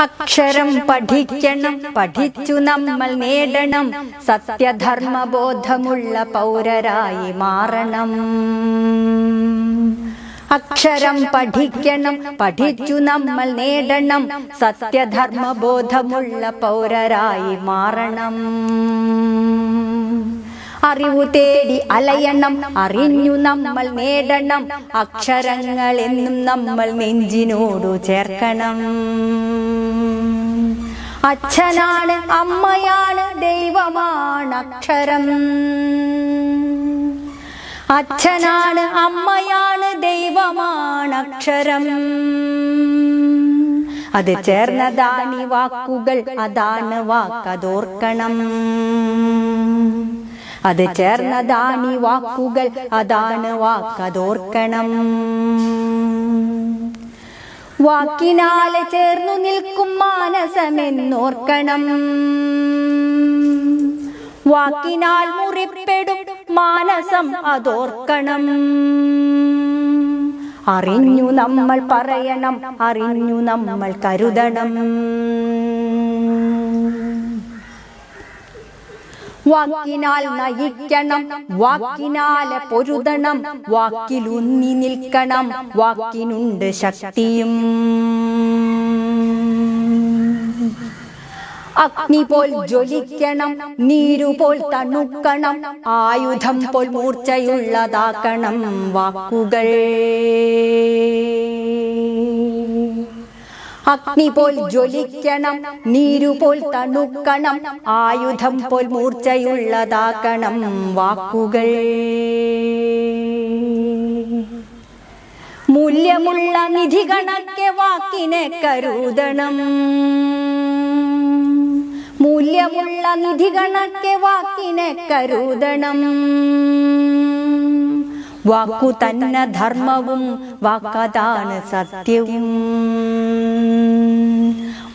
അക്ഷരം പഠിക്കണം പഠിച്ചു നമ്മൾ നേടണം. സത്യധർമ്മ ബോധമുള്ള പൗരരായി മാറണം. അക്ഷരം പഠിക്കണം പഠിച്ചു നമ്മൾ നേടണം. സത്യധർമ്മ ബോധമുള്ള പൗരരായി മാറണം. അറിവു തേടി അലയണം അറിഞ്ഞു നമ്മൾ നേടണം. അക്ഷരങ്ങൾ എന്നും നമ്മൾ നെഞ്ചിനോടു ചേർക്കണം. അച്ഛനാണ് അമ്മയാണ് ദൈവമാണ് അക്ഷരം. അച്ഛനാണ് അമ്മയാണ് ദൈവമാണ് അക്ഷരം. അത് ചേർന്നതാണ് വാക്കുകൾ അതാണ് വാക്കതോർക്കണം. അത് ചേർന്നതാണി വാക്കുകൾ. അതാണ് വാക്കതോർക്കണം. വാക്കിനാലെ ചേർന്നു നിൽക്കും മാനസമെന്നോർക്കണം. വാക്കിനാൽ മുറിപ്പെടും മാനസം അതോർക്കണം. അറിഞ്ഞു നമ്മൾ പറയണം അറിഞ്ഞു നമ്മൾ കരുതണം. വാക്കിനാൽ നയിക്കണം വാക്കിനാലെ പൊരുതണം വാക്കിലുന്നി നിൽക്കണം വാക്കിനുണ്ട് ശക്തിയും. അഗ്നി പോൽ ജ്വലിക്കണം നീരുപോൽ തണുക്കണം ആയുധം പോൽ മൂർച്ചയുള്ളതാക്കണം വാക്കുകൾ. അഗ്നി പോൽ ജ്വലിക്കണം നീരു പോൽ തണുക്കണം ആയുധം പോൽ മൂർച്ചയുള്ളതാക്കണം വാക്കുകൾ. മൂല്യമുള്ള നിധി കണക്കെ വാക്കിനെ കരുതണം. മൂല്യമുള്ള നിധി കണക്കെ വാക്കിനെ കരുതണം. വാക്കു തന്നെ ധർമ്മവും വാക്കതാണ് സത്യവും.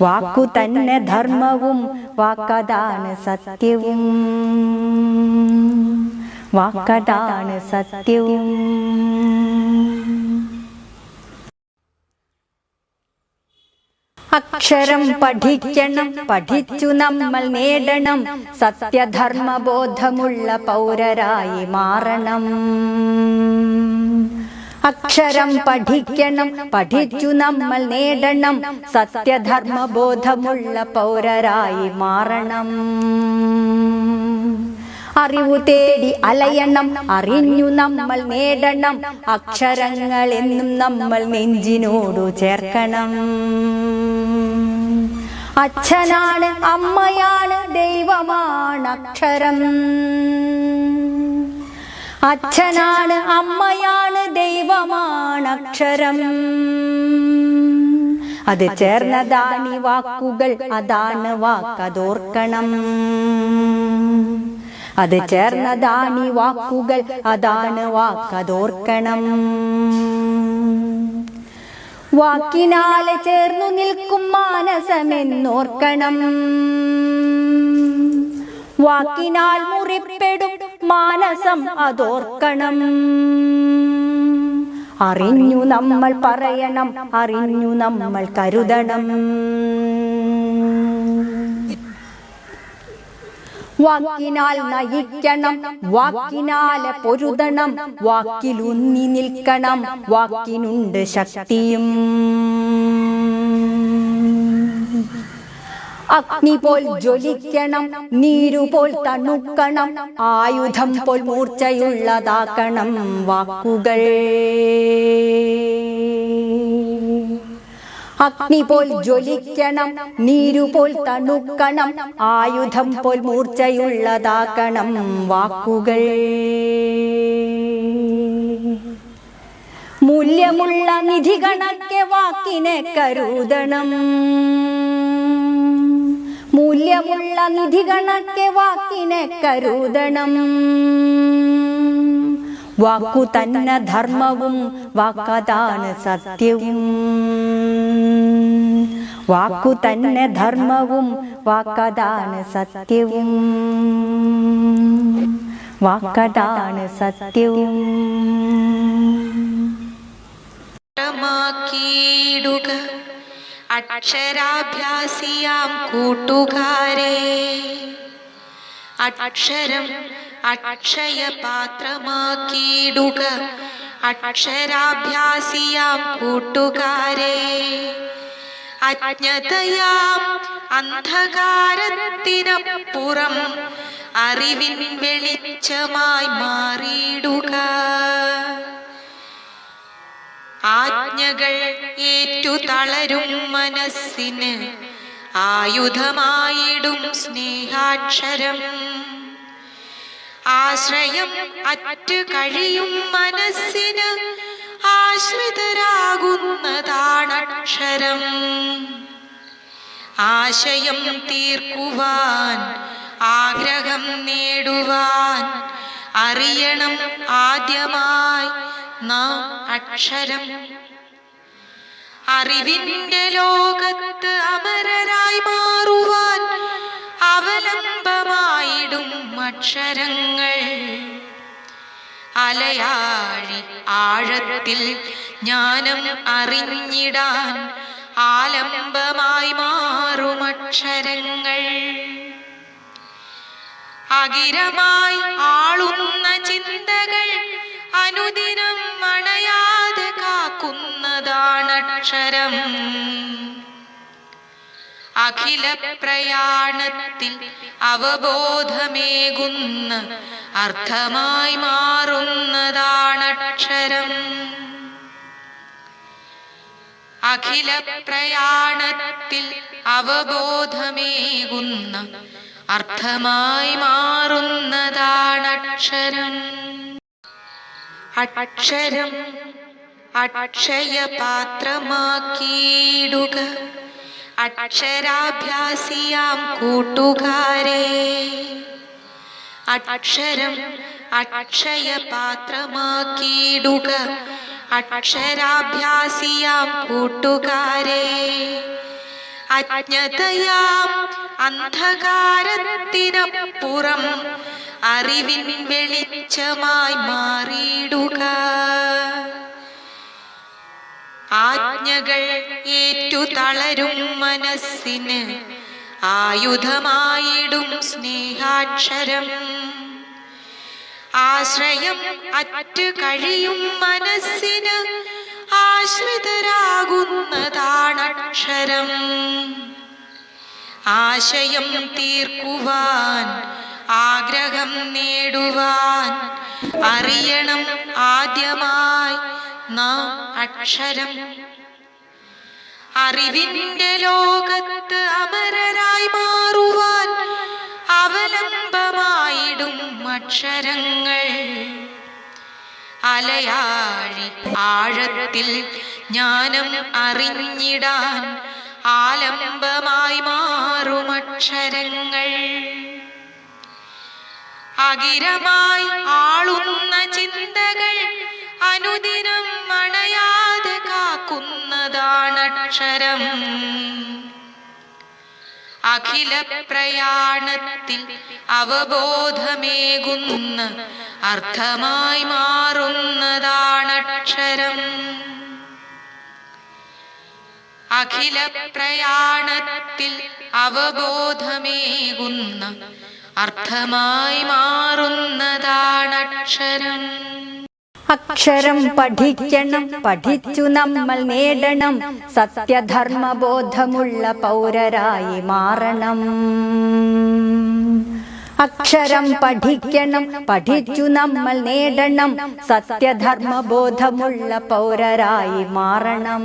വാക്കു തന്നെ ധർമ്മവും വാക്കതാണ് സത്യവും. വാക്കതാണ് സത്യവും. അക്ഷരം പഠിക്കണം പഠിച്ചു നമ്മൾ നേടണം. സത്യധർമ്മ ബോധമുള്ള പൗരരായി മാറണം. അക്ഷരം പഠിക്കണം പഠിച്ചു നമ്മൾ നേടണം. സത്യധർമ്മ ബോധമുള്ള പൗരരായി മാറണം. അറിവു തേടി അലയണം അറിഞ്ഞു നമ്മൾ നേടണം. അക്ഷരങ്ങൾ എന്നും നമ്മൾ നെഞ്ചിനോടു ചേർക്കണം. അച്ഛനാണ് അമ്മയാണ് ദൈവമാണ് അക്ഷരം. അച്ഛനാണ് അമ്മയാണ് ദൈവമാണ് അക്ഷരം. അത് ചേർന്നതാണി വാക്കുകൾ അതാണ് വാക്കതോർക്കണം. അത് ചേർന്നതാണി വാക്കുകൾ. അതാണ് വാക്കതോർക്കണം. വാക്കിനാലെ ചേർന്നു നിൽക്കും മാനസമെന്നോർക്കണം. വാക്കിനാൽ മുറിപ്പെടും മാനസം അതോർക്കണം. അറിഞ്ഞു നമ്മൾ പറയണം അറിഞ്ഞു നമ്മൾ കരുതണം. വാക്കിനാൽ നയിക്കണം വാക്കിനാലെ പൊരുതണം വാക്കിലുന്നി നിൽക്കണം വാക്കിനുണ്ട് ശക്തിയും. അഗ്നി പോൽ ജ്വലിക്കണം നീരു പോൽ തണുക്കണം ആയുധം പോൽ മൂർച്ചയുള്ളതാക്കണം വാക്കുകൾ. അഗ്നി പോൽ ജ്വലിക്കണം നീരു പോൽ തണുക്കണം ആയുധം പോൽ മൂർച്ചയുള്ളതാക്കണം വാക്കുകൾ. മൂല്യമുള്ള നിധി കണക്കെ വാക്കിനെ കരുതണം. മൂല്യമുള്ള നിധി കണക്കെ വാക്കിനെ കരുതണം. വാക്കു തന്നെ ധർമ്മവും വാക്കതാണ് സത്യവും. വാക്കു തന്നെ ധർമ്മവും വാക്കതാണ് സത്യവും. വാക്കതാണ് സത്യവും. ീടുക അക്ഷരാഭ്യാസിയാം കൂട്ടുകാരേ. അക്ഷരം അക്ഷയ പാത്രമാക്കിയിടുക അക്ഷരാഭ്യാസിയാം കൂട്ടുകാരെ. അജ്ഞതയാം അന്ധകാരത്തിനപ്പുറം അറിവിൻ വെളിച്ചമായി മാറിയിടുക. ആജ്ഞകൾ ഏറ്റു തളരും മനസ്സിന് ആയുധമായിടും സ്നേഹാക്ഷരം. ആശ്രയം അറ്റു കഴിയും മനസ്സിന് ആശ്രിതരാകുന്നതാണക്ഷരം. ആശയം തീർക്കുവാൻ ആഗ്രഹം നേടുവാൻ അറിയണം ആദ്യമായി നാം അക്ഷരം. അറിവിന്റെ ലോകത്ത് അമരരായി മാറുവാൻ അവലംബമായിടും അക്ഷരങ്ങൾ. അലയാഴി ആഴത്തിൽ ജ്ഞാനം അറിഞ്ഞിടാൻ ആലംബമായി മാറും അക്ഷരങ്ങൾ. അകിരമായി ആളുന്ന ചിന്തകൾ അനുദിനം മണയാതെ കാക്കുന്നതാണ് കാക്കുന്നതാണക്ഷരം. അഖില പ്രയാണത്തിൽ അവബോധമേകുന്ന അർത്ഥമായി മാറുന്നതാണക്ഷരം. അഖില പ്രയാണത്തിൽ അവബോധമേകുന്ന അർത്ഥമായി മാറുന്നതാണക്ഷരം. അക്ഷരം അക്ഷയ പാത്രമാക്കിയിടുക അക്ഷരാഭ്യാസിയാം കൂട്ടുകാരെ. അക്ഷരം അക്ഷയ പാത്രമാക്കിയിടുക അക്ഷരാഭ്യാസിയാം കൂട്ടുകാരെ. അജ്ഞതയാം അന്ധകാരത്തിനപ്പുറം അറിവിൻ വെളിച്ചമായി മാറിയിടുക. ആജ്ഞകൾ ഏറ്റു തളരും മനസ്സിന്. ആയുധമായിടും സ്നേഹാക്ഷരം. ആശ്രയം അറ്റ് കഴിയും മനസ്സിന് ആശ്രിതരാകുന്നതാണക്ഷരം. ആശയം തീർക്കുവാൻ ആഗ്രഹം നേടുവാൻ അറിയണം ആദ്യമായി നാം അക്ഷരം. അറിവിന്റെ ലോകത്ത് അമരരായി മാറുവാൻ അവലംബമായിടും അക്ഷരങ്ങൾ. അലയാഴി ആഴത്തിൽ ജ്ഞാനം അറിഞ്ഞിടാൻ ആലംബമായി മാറും അക്ഷരങ്ങൾ. അകിരമായി ആളുന്ന ചിന്തകൾ അനുദിനം കാക്കുന്നതാണക്ഷരം അഖില പ്രയാണത്തിൽ അവബോധമേകുന്ന അർത്ഥമായി മാറുന്നതാണക്ഷരം. അഖില പ്രയാണത്തിൽ അവബോധമേകുന്ന അർത്ഥമായി മാറുന്നതാണക്ഷരം. അക്ഷരം പഠിക്കണം പഠിച്ചു നമ്മൾ നേടണം. സത്യധർമ്മബോധമുള്ള പൗരരായി മാറണം. അക്ഷരം പഠിക്കണം പഠിച്ചു നമ്മൾ നേടണം. സത്യധർമ്മബോധമുള്ള പൗരരായി മാറണം.